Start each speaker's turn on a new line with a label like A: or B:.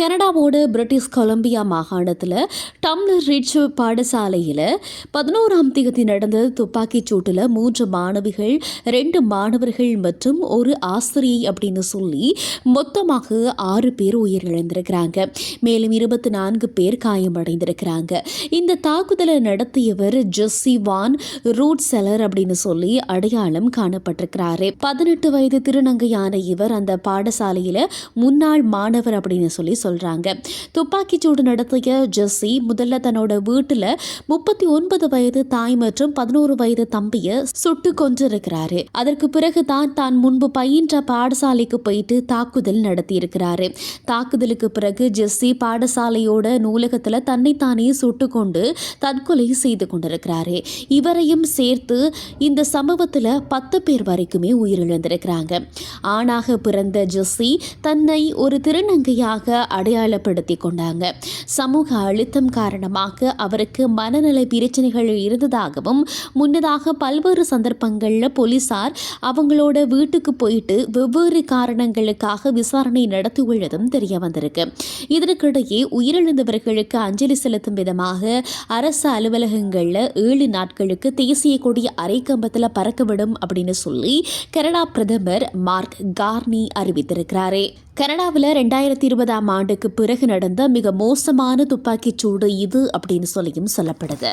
A: கனடாவோட British Columbia மாகாணத்தில் Tumbler Ridge பாடசாலையில் பதினோராம் தேதி நடந்த துப்பாக்கிச் சூட்டில் மூன்று மாணவிகள் ரெண்டு மாணவர்கள் மற்றும் ஒரு ஆசிரியை அப்படின்னு சொல்லி மொத்தமாக ஆறு பேர் உயிரிழந்திருக்கிறாங்க. மேலும் இருபத்தி நான்கு பேர் காயமடைந்திருக்கிறாங்க. இந்த தாக்குதலை நடத்தியவர் ஜெஸ்ஸி வான் ரூட் செலர் அப்படின்னு சொல்லி அடையாளம் காணப்பட்டிருக்கிறாரு. பதினெட்டு வயது திருநங்கையான இவர் அந்த பாடசாலையில் முன்னாள் மாணவர் அப்படின்னு சொல்லி சொல்றாங்க. துப்பாக்கிச்சூடு நடத்திய ஜெஸ்ஸி முதல்ல தன்னோட வீட்டுல முப்பத்தி ஒன்பது வயது தாய் மற்றும் பதினோரு வயது தம்பிய சுட்டு கொன்றிருக்கிறாரு. அதற்கு பிறகு தான் தான் முன்பு பயின்ற பாடசாலைக்கு போயிட்டு தாக்குதல் நடத்தியிருக்கிறாரு. தாக்குதலுக்கு பிறகு ஜெஸ்ஸி பாடசாலையோட நூலகத்துல தன்னைத்தானே சுட்டு கொண்டு தற்கொலை செய்து கொண்டிருக்கிறாரு. இவரையும் சேர்த்து இந்த சம்பவத்துல பத்து பேர் வரைக்குமே உயிரிழந்திருக்கிறாங்க. ஆணாக பிறந்த ஜெஸ்ஸி தன்னை ஒரு திருநங்கையாக அடையாளப்படுத்தி கொண்டாங்க. சமூக அழுத்தம் காரணமாக அவருக்கு மனநல பிரச்சனைகள் இருந்ததாகவும் முன்னதாக பல்வேறு சந்தர்ப்பங்களில் போலீசார் அவங்களோட வீட்டுக்கு போயிட்டு வெவ்வேறு காரணங்களுக்காக விசாரணை நடத்தியுள்ளதும் தெரிய வந்திருக்கு. இதற்கிடையே உயிரிழந்தவர்களுக்கு அஞ்சலி செலுத்தும் விதமாக அரசு அலுவலகங்களில் ஏழு நாட்களுக்கு தேசிய கொடி அரைக்கம்பத்தில் பறக்கவிடும் அப்படின்னு சொல்லி கனடா பிரதமர் மார்க் கார்னி அறிவித்திருக்கிறாரே. கனடாவில் ரெண்டாயிரத்தி இருபதாம் ஆண்டு ஆண்டுக்கு பிறகு நடந்த மிக மோசமான துப்பாக்கிச் சூடு இது அப்படின்னு சொல்லியும் சொல்லப்படுது.